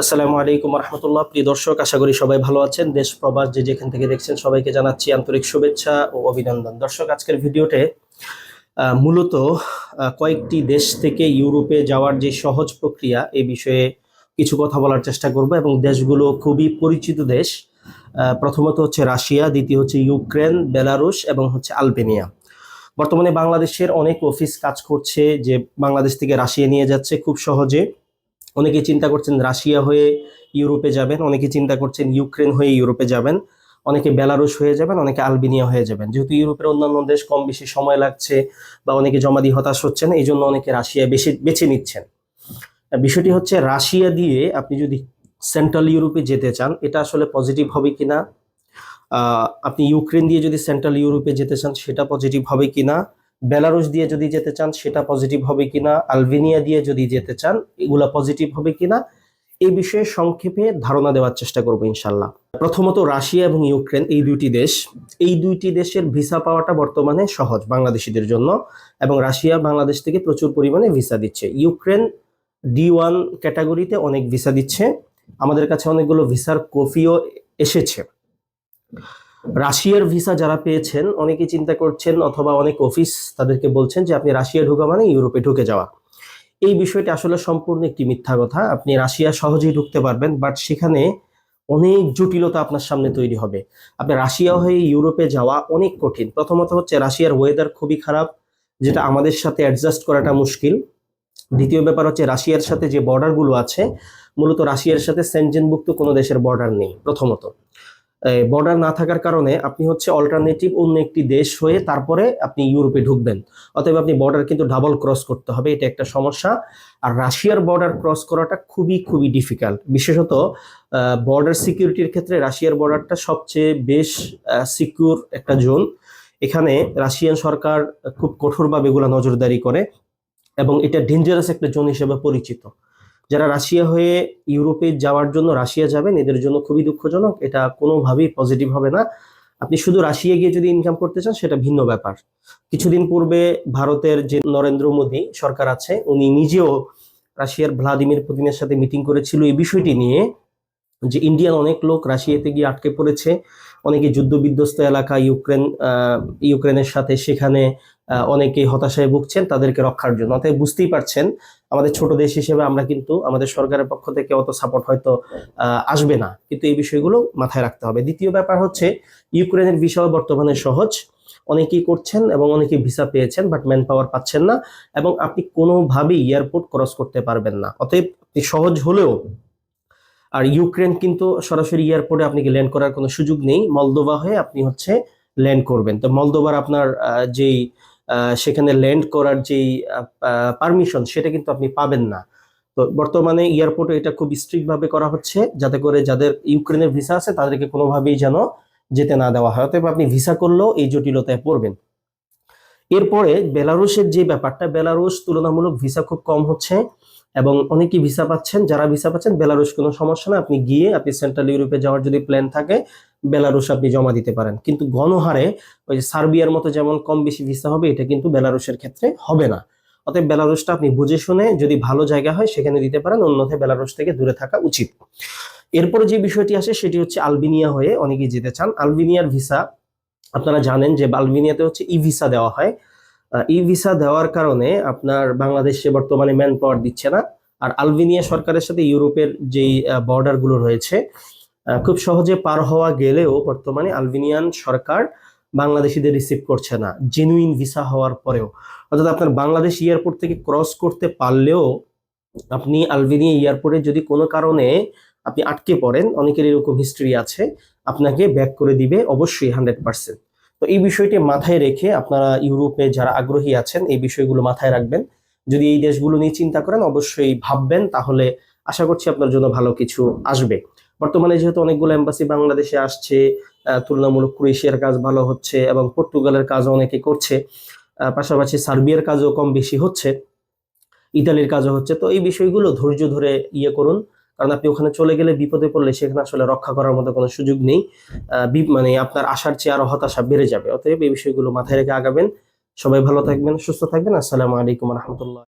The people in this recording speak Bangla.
আসসালামু আলাইকুম রহমতুল্লাহ। প্রিয় দর্শক, আশা করি সবাই ভালো আছেন। দেশ, প্রবাস যে যেখান থেকে দেখছেন সবাইকে জানাচ্ছি আন্তরিক শুভেচ্ছা ও অভিনন্দন। দর্শক, আজকের ভিডিওতে মূলত কয়েকটি দেশ থেকে ইউরোপে যাওয়ার যে সহজ প্রক্রিয়া, এ বিষয়ে কিছু কথা বলার চেষ্টা করব এবং দেশগুলো খুবই পরিচিত দেশ। প্রথমত হচ্ছে রাশিয়া, দ্বিতীয় হচ্ছে ইউক্রেন, বেলারুশ এবং হচ্ছে আলবেনিয়া। বর্তমানে বাংলাদেশের অনেক অফিস কাজ করছে যে বাংলাদেশ থেকে রাশিয়া নিয়ে যাচ্ছে খুব সহজে। অনেকে চিন্তা করছেন রাশিয়া হয়ে ইউরোপে যাবেন অনেকে চিন্তা করছেন ইউক্রেন হয়ে ইউরোপে যাবেন, অনেকে বেলারুশ হয়ে যাবেন, অনেকে আলবেনিয়া হয়ে যাবেন। যেহেতু ইউরোপের অন্যান্য দেশ কম বেশি সময় লাগছে বা অনেকে জমা দিয়ে হতাশ হচ্ছেন, এই জন্য অনেকে রাশিয়া বেশি, বেছে নিচ্ছেন। বিষয়টি হচ্ছে রাশিয়া দিয়ে আপনি যদি সেন্ট্রাল ইউরোপে যেতে চান, এটা আসলে পজিটিভ হবে কিনা আপনি ইউক্রেন দিয়ে যদি সেন্ট্রাল ইউরোপে যেতে চান, সেটা পজিটিভ হবে কিনা বেলারুশ দিয়ে যদি যেতে চান, সেটা পজিটিভ হবে কিনা, আলবেনিয়া দিয়ে যদি যেতে চান, এগুলা পজিটিভ হবে কিনা, এই বিষয়ে সংক্ষেপে ধারণা দেওয়ার চেষ্টা করব ইনশাল্লাহ। প্রথমত রাশিয়া এবং ইউক্রেন, এই দুইটি দেশ। এই দুইটি দেশের ভিসা পাওয়াটা বর্তমানে সহজ বাংলাদেশিদের জন্য এবং রাশিয়া বাংলাদেশ থেকে প্রচুর পরিমাণে ভিসা দিচ্ছে। ইউক্রেন ডি ওয়ান ক্যাটাগরিতে অনেক ভিসা দিচ্ছে। আমাদের কাছে অনেকগুলো ভিসার কপিও এসেছে। রাশিয়ার ভিসা যারা পেয়েছেন অনেকে চিন্তা করছেন অথবা অনেক অফিস তাদেরকে বলছেন যে আপনি রাশিয়া ঢোকা মানে ইউরোপে ঢুকে যাওয়া। এই বিষয়টি আসলে সম্পূর্ণ একটি মিথ্যা কথা। আপনি রাশিয়া সহজেই ঢুকতে পারবেন, বাট সেখানে অনেক জটিলতা আপনার সামনে তৈরি হবে। আপনি রাশিয়া হয়ে ইউরোপে যাওয়া অনেক কঠিন। প্রথমত হচ্ছে রাশিয়ার ওয়েদার খুবই খারাপ, যেটা আমাদের সাথে অ্যাডজাস্ট করাটা মুশকিল। দ্বিতীয় ব্যাপার হচ্ছে রাশিয়ার সাথে যে বর্ডারগুলো আছে, মূলত রাশিয়ার সাথে সেনজেনভুক্ত কোনো দেশের বর্ডার নেই প্রথমত। বর্ডার না থাকার কারণে আপনি হচ্ছে অল্টারনেটিভ অন্য একটি দেশ হয়ে তারপরে আপনি ইউরোপে ঢুকবেন। অতএব আপনি বর্ডার কিন্তু ডাবল ক্রস করতে হবে, এটা একটা সমস্যা। আর রাশিয়ার বর্ডার ক্রস করাটা খুবই খুবই ডিফিকাল্ট বিশেষত বর্ডার সিকিউরিটির ক্ষেত্রে রাশিয়ার বর্ডারটা সবচেয়ে বেশ সিকিউর একটা জোন এখানে রাশিয়ান সরকার খুব কঠোরভাবে এগুলো নজরদারি করে এবং এটা ডেঞ্জারাস একটা জোন হিসেবে পরিচিত। যারা রাশিয়া হয়ে ইউরোপে যাওয়ার জন্য রাশিয়া যাবেন, এদের জন্য খুবই দুঃখজনক। এটা কোনোভাবেই পজিটিভ হবে না। আপনি শুধু রাশিয়া গিয়ে যদি ইনকাম করতে চান, সেটা ভিন্ন ব্যাপার। কিছুদিন পূর্বে ভারতের যে নরেন্দ্র মোদী সরকার আছে, উনি নিজেও রাশিয়ার ভ্লাদিমির পুতিনের সাথে মিটিং করেছিল। এই বিষয়টি নিয়ে যে ইন্ডিয়ান অনেক লোক রাশিয়াতে গিয়ে আটকে পড়েছে। অনেকে যুদ্ধ বিধ্বস্ত এলাকা, ইউক্রেন ইউক্রেনের সাথে সেখানে অনেকে হতাশায় ভুগছেন তাদেরকে রক্ষার জন্য। অতএব বুঝতেই পারছেন, আমাদের ছোট দেশ হিসেবে আমরা কিন্তু আমাদের সরকারের পক্ষ থেকে অত সাপোর্ট হয়তো আসবে না। কিন্তু এই বিষয়গুলো মাথায় রাখতে হবে। দ্বিতীয় ব্যাপার হচ্ছে, ইউক্রেনের বিষয় বর্তমানে সহজ। অনেকেই করছেন এবং অনেকেই ভিসা পেয়েছেন বাট ম্যান পাওয়ার পাচ্ছেন না এবং আপনি কোনোভাবেই এয়ারপোর্ট ক্রস করতে পারবেন না। অতএব সহজ হলেও আর ইউক্রেন কিন্তু সরাসরি এয়ারপোর্টে আপনি ল্যান্ড করার কোনো সুযোগ নেই। মলদোভা হয়ে আপনি হচ্ছে ল্যান্ড করবেন। তো মলদোভার আপনার যেই সেখানে ল্যান্ড করার যেই পারমিশন সেটা কিন্তু আপনি পাবেন না। তো বর্তমানে এয়ারপোর্টে এটা খুব স্ট্রিক্ট ভাবে করা হচ্ছে যাতে করে যাদের ইউক্রেনের ভিসা আছে তাদেরকে কোনোভাবেই যেন যেতে না দেওয়া হয়। অতএব আপনি ভিসা করলেও এই জটিলতায় পড়বেন। এরপরে বেলারুশের যে ব্যাপারটা, বেলারুশ তুলনামূলক ভিসা খুব কম হচ্ছে এবং অনেকেই ভিসা পাচ্ছেন। যারা ভিসা পাচ্ছেন, বেলারুশ কোনো সমস্যা না। আপনি গিয়ে আপনি সেন্ট্রাল ইউরোপে যাওয়ার যদি প্ল্যান থাকে, বেলারুশ আপনি জমা দিতে পারেন। কিন্তু গণহারে ওই যে সার্বিয়ার মতো যেমন কম বেশি ভিসা হবে, এটা কিন্তু বেলারুশের ক্ষেত্রে হবে না। অতএব বেলারুশটা আপনি বুঝে শুনে যদি ভালো জায়গা হয়, সেখানে দিতে পারেন। অন্যথায় বেলারুশ থেকে দূরে থাকা উচিত। এরপরে যে বিষয়টি আসে, সেটি হচ্ছে আলবেনিয়া হয়ে অনেকেই যেতে চান। আলবেনিয়ার ভিসা আপনারা জানেন যে আলবেনিয়াতে হচ্ছে ই ভিসা দেওয়া হয়। ই ভিসা দেওয়ার কারণে আপনার বাংলাদেশে বর্তমানে ম্যান পাওয়ার দিচ্ছে না। আর আলবেনিয়া সরকারের সাথে ইউরোপের যেই বর্ডারগুলো রয়েছে খুব সহজে পার হওয়া গেলেও বর্তমানে আলবেনিয়ান সরকার বাংলাদেশিদের রিসিভ করছে না জেনুইন ভিসা হওয়ার পরেও। অর্থাৎ আপনার বাংলাদেশ এয়ারপোর্ট থেকে ক্রস করতে পারলেও আপনি আলবেনিয়া এয়ারপোর্টে যদি কোনো কারণে আপনি আটকে পড়েন, অনেকের এরকম হিস্ট্রি আছে, আপনাকে ব্যাক করে দিবে অবশ্যই হান্ড্রেড পার্সেন্ট তো এই বিষয়টি মাথায় রেখে আপনারা ইউরোপে যারা আগ্রহী আছেন, এই বিষয়গুলো মাথায় রাখবেন। যদি এই দেশগুলো নিয়ে চিন্তা করেন, অবশ্যই ভাববেন। তাহলে আশা করছি আপনার জন্য ভালো কিছু আসবে। বর্তমানে যেহেতু অনেকগুলো এম্বাসি বাংলাদেশে আসছে তুলনামূলক ক্রোয়েশিয়ার কাজ ভালো হচ্ছে এবং পর্তুগালের কাজও অনেকে করছে পাশাপাশি সার্বিয়ার কাজও কম বেশি হচ্ছে, ইতালির কাজও হচ্ছে। তো এই বিষয়গুলো ধৈর্য ধরে ইয়ে করুন। কারণ আপনি ওখানে চলে গেলে বিপদে পড়লে সেখানে আসলে রক্ষা করার মতো কোনো সুযোগ নেই। মানে আপনার আশার চেয়ে আরও হতাশা বেড়ে যাবে। অতএব এই বিষয়গুলো মাথায় রেখে আগাবেন। সবাই ভালো থাকবেন, সুস্থ থাকবেন। আসসালামু আলাইকুম রহমতুল্লাহ।